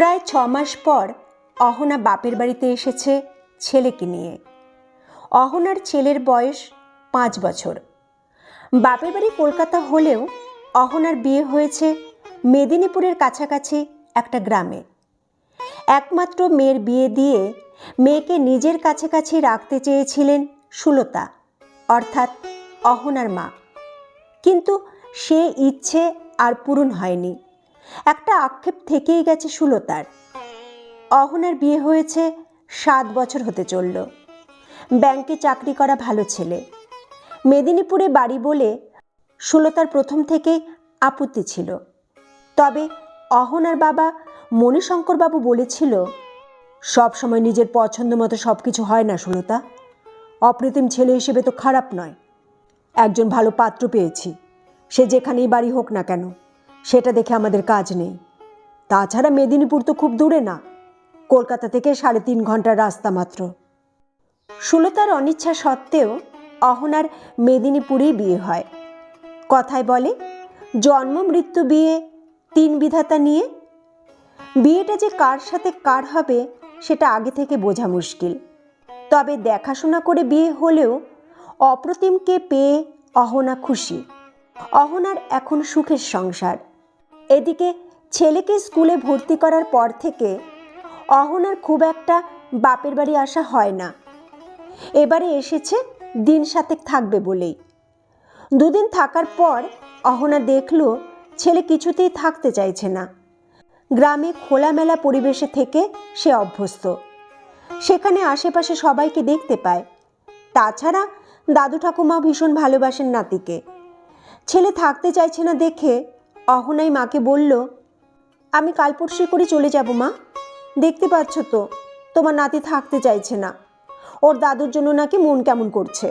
প্রায় ছ মাস পর অহনা বাপের বাড়িতে এসেছে ছেলেকে নিয়ে। অহনার ছেলের বয়স পাঁচ বছর। বাপের বাড়ি কলকাতা হলেও অহনার বিয়ে হয়েছে মেদিনীপুরের কাছাকাছি একটা গ্রামে। একমাত্র মেয়ের বিয়ে দিয়ে মেয়েকে নিজের কাছাকাছি রাখতে চেয়েছিলেন সুলতা, অর্থাৎ অহনার মা। কিন্তু সে ইচ্ছে আর পূরণ হয়নি। একটা আক্ষেপ থেকেই গেছে সুলতার। অহনার বিয়ে হয়েছে সাত বছর হতে চলল। ব্যাংকে চাকরি করা ভালো ছেলে। মেদিনীপুরে বাড়ি বলে সুলতার প্রথম থেকেই আপত্তি ছিল। তবে অহনার বাবা মণিশঙ্করবাবু বলেছিল, সব সময় নিজের পছন্দ মতো সব কিছু হয় না সুলতা। অপ্রতিম ছেলে হিসেবে তো খারাপ নয়। একজন ভালো পাত্র পেয়েছি। সে যেখানেই বাড়ি হোক না কেন। সেটা দেখে আমাদের কাজ নেই। তাছাড়া মেদিনীপুর তো খুব দূরে না। কলকাতা থেকে সাড়ে তিন ঘণ্টার রাস্তা মাত্র। সুলতার অনিচ্ছা সত্ত্বেও অহনার মেদিনীপুরেই বিয়ে হয়। কথায় বলে, জন্ম, মৃত্যু, বিয়ে, তিন বিধাতা নিয়ে। বিয়েটা যে কার সাথে কার হবে সেটা আগে থেকে বোঝা মুশকিল। তবে দেখাশোনা করে বিয়ে হলেও অপ্রতিমকে পেয়ে অহনা খুশি। অহনার এখন সুখের সংসার। ছেলেকে স্কুলে ভর্তি করার পর থেকে অহনার খুব একটা বাপের বাড়ি আসা হয় না। এবারে এসেছে দিন সাতেক থাকবে বলেই। দুদিন থাকার পর অহনা দেখল ছেলে কিছুতেই থাকতে চাইছে না। গ্রামে খোলামেলা পরিবেশে থেকে সে অভ্যস্ত। সেখানে আশেপাশে সবাইকে দেখতে পায়। তাছাড়া দাদু ঠাকুমা ভীষণ ভালোবাসেন নাতিকে। ছেলে থাকতে চাইছে না দেখে অহনাই মাকে বলল, আমি কাল পরশু করে চলে যাব, মা। দেখতে পাচ্ছ তো, তোমার নাতি থাকতে চাইছে না। ওর দাদুর জন্য নাকি মন কেমন করছে?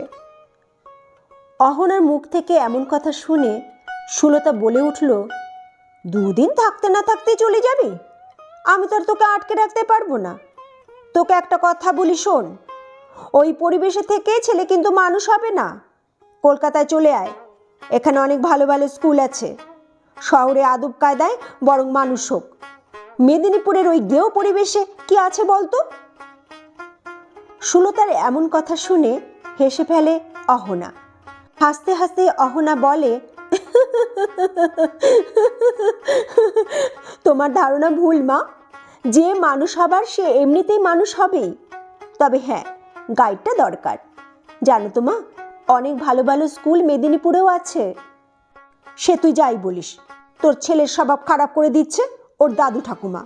অহনার মুখ থেকে এমন কথা শুনে সুলতা বলে উঠল, দুদিন থাকতে না থাকতে চলে যাবি? আমি তো আর তোকে আটকে রাখতে পারব না। তোকে একটা কথা বলি শোন, ওই পরিবেশে থেকে ছেলে কিন্তু মানুষ হবে না। কলকাতায় চলে আয়। এখানে অনেক ভালো ভালো স্কুল আছে। শহরে আদব কায়দায় বরং মানুষ হোক। মেদিনীপুরের ওই গেও পরিবেশে কি আছে বলতো? সুলতার এমন কথা শুনে হেসে ফেলে অহনা। হাসতে হাসতে অহনা বলে, তোমার ধারণা ভুল মা। যে মানুষ হবার সে এমনিতেই মানুষ হবেই। তবে হ্যাঁ গাইডটা দরকার। জানো তো মা, অনেক ভালো ভালো স্কুল মেদিনীপুরেও আছে। সে তুই যাই বলিস। তোর ছেলের স্বভাব খারাপ করে দিচ্ছে ওর দাদু ঠাকুমা।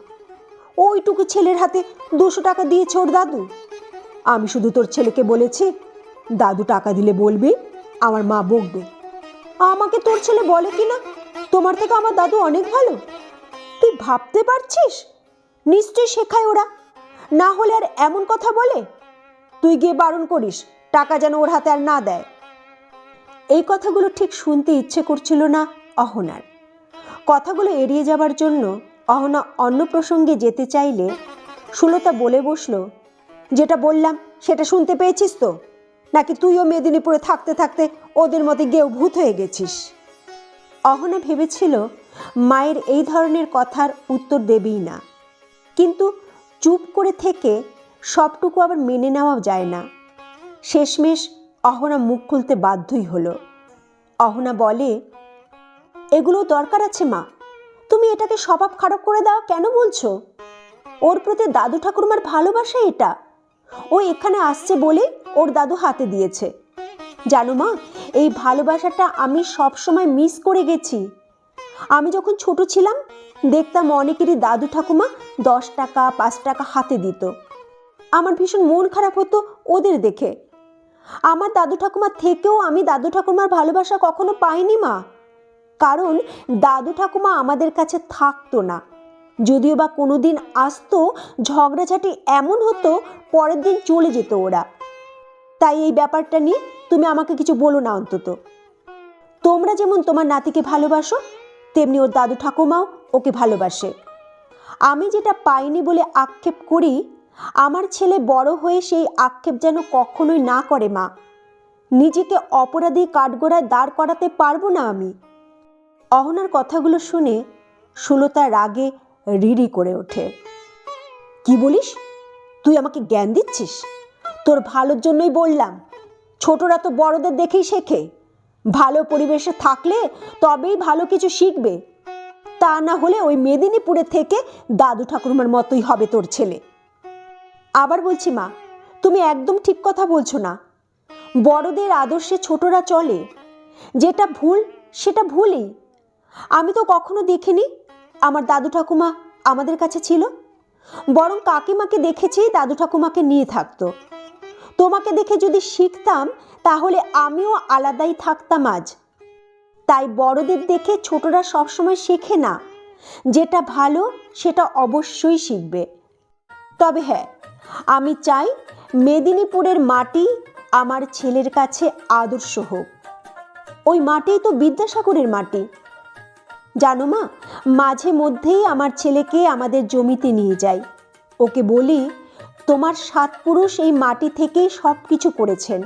ওইটুকু ছেলের হাতে দুশো টাকা দিয়েছে ওর দাদু। আমি শুধু তোর ছেলেকে বলেছি, দাদু টাকা দিলে বলবি, আমার মা বকবে। আমাকে তোর ছেলে বলে কি না তোমার থেকে আমার দাদু অনেক ভালো। তুই ভাবতে পারছিস? নিশ্চয়ই শেখায় ওরা। না হলে আর এমন কথা বলে? তুই গিয়ে বারণ করিস, টাকা যেন ওর হাতে আর না দেয়। এই কথাগুলো ঠিক শুনতে ইচ্ছে করছিল না অহনার। কথাগুলো এড়িয়ে যাবার জন্য অহনা অন্য প্রসঙ্গে যেতে চাইলে সুলতা বলে বসল, যেটা বললাম, সেটা শুনতে পেয়েছিস তো? নাকি তুইও মেদিনীপুরে থাকতে থাকতে ওদের মতে গেও ভূত হয়ে গেছিস? অহনা ভেবেছিল, মায়ের এই ধরনের কথার উত্তর দেবেই না। কিন্তু চুপ করে থেকে সবটুকু আবার মেনে নেওয়া যায় না। শেষমেশ অহনা মুখ খুলতে বাধ্যই হলো। অহনা বলে এগুলো দরকার আছে মা। তুমি এটাকে স্বভাব খারাপ করে দেওয়া কেন বলছো? ওর প্রতি দাদু ঠাকুরমার ভালোবাসা এটা। ও এখানে আসছে বলে ওর দাদু হাতে দিয়েছে। জানো মা, এই ভালোবাসাটা আমি সব সময় মিস করে গেছি। আমি যখন ছোট ছিলাম, দেখতাম অনেকেরই দাদু ঠাকুমা দশ টাকা, পাঁচ টাকা হাতে দিত। আমার ভীষণ মন খারাপ হতো ওদের দেখে। আমার দাদু ঠাকুমার থেকেও আমি দাদু ঠাকুমার ভালোবাসা কখনো পাইনি মা। কারণ দাদু ঠাকুমা আমাদের কাছে থাকতো না। যদিও বা কোনো দিন আসতো, ঝগড়াঝাটি এমন হতো, পরের দিন চলে যেত ওরা। তাই এই ব্যাপারটা নিয়ে তুমি আমাকে কিছু বলো না অন্তত। তোমরা যেমন তোমার নাতিকে ভালোবাসো, তেমনি ওর দাদু ঠাকুমাও ওকে ভালোবাসে। আমি যেটা পাইনি বলে আক্ষেপ করি, আমার ছেলে বড় হয়ে সেই আক্ষেপ যেন কখনোই না করে মা। নিজেকে অপরাধী কাঠগোড়ায় দাঁড় করাতে পারব না আমি। অহনার কথাগুলো শুনে সুলতা রাগে রিরি করে ওঠে। কি বলিস? তুই আমাকে জ্ঞান দিচ্ছিস? তোর ভালোর জন্যই বললাম। ছোটরা তো বড়দের দেখেই শেখে। ভালো পরিবেশে থাকলে তবেই ভালো কিছু শিখবে। তা না হলে ওই মেদিনীপুরে থেকে দাদু ঠাকুরমার মতোই হবে তোর ছেলে। আবার বলছি মা, তুমি একদম ঠিক কথা বলছো না। বড়দের আদর্শে ছোটরা চলে। যেটা ভুল, সেটা ভুলই। আমি তো কখনো দেখিনি। আমার দাদু ঠাকুমা আমাদের কাছে ছিল। বরং কাকিমাকে দেখেছি, দাদু ঠাকুমাকে নিয়ে থাকতো। তোমাকে দেখে যদি শিখতাম, তাহলে আমিও আলাদাই থাকতাম আজ। তাই বড়দের দেখে ছোটরা সবসময় শেখে না। যেটা ভালো, সেটা অবশ্যই শিখবে। তবে হ্যাঁ আমি চাই মেদিনীপুরের মাটি আমার ছেলের কাছে আদর্শ হোক। ওই মাটিই তো বিদ্যাসাগরের মাটি। জানো মা, মাঝে মধ্যেই আমার ছেলেকে আমাদের জমিতে নিয়ে যাই। ওকে বলি, তোমার সাত পুরুষ এই মাটি থেকেই সব কিছু করেছেন।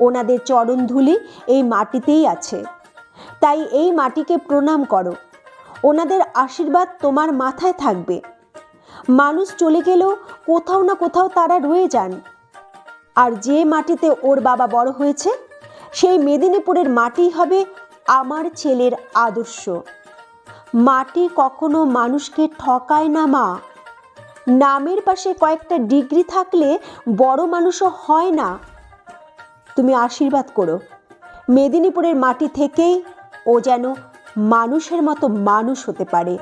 ওনাদের চরণধুলি এই মাটিতেই আছে। তাই এই মাটিকে প্রণাম করো। ওনাদের আশীর্বাদ তোমার মাথায় থাকবে। মানুষ চলে গেলেও কোথাও না কোথাও তারা রয়ে যান। আর যে মাটিতে ওর বাবা বড় হয়েছে, সেই মেদিনীপুরের মাটি হবে আমার ছেলের আদর্শ। মাটি কখনো মানুষকে ঠকায় না, মা। নামের পাশে কয়েকটা ডিগ্রি থাকলে বড় মানুষও হয় না। তুমি আশীর্বাদ করো। মেদিনীপুরের মাটি থেকেই ও যেন মানুষের মতো মানুষ হতে পারে।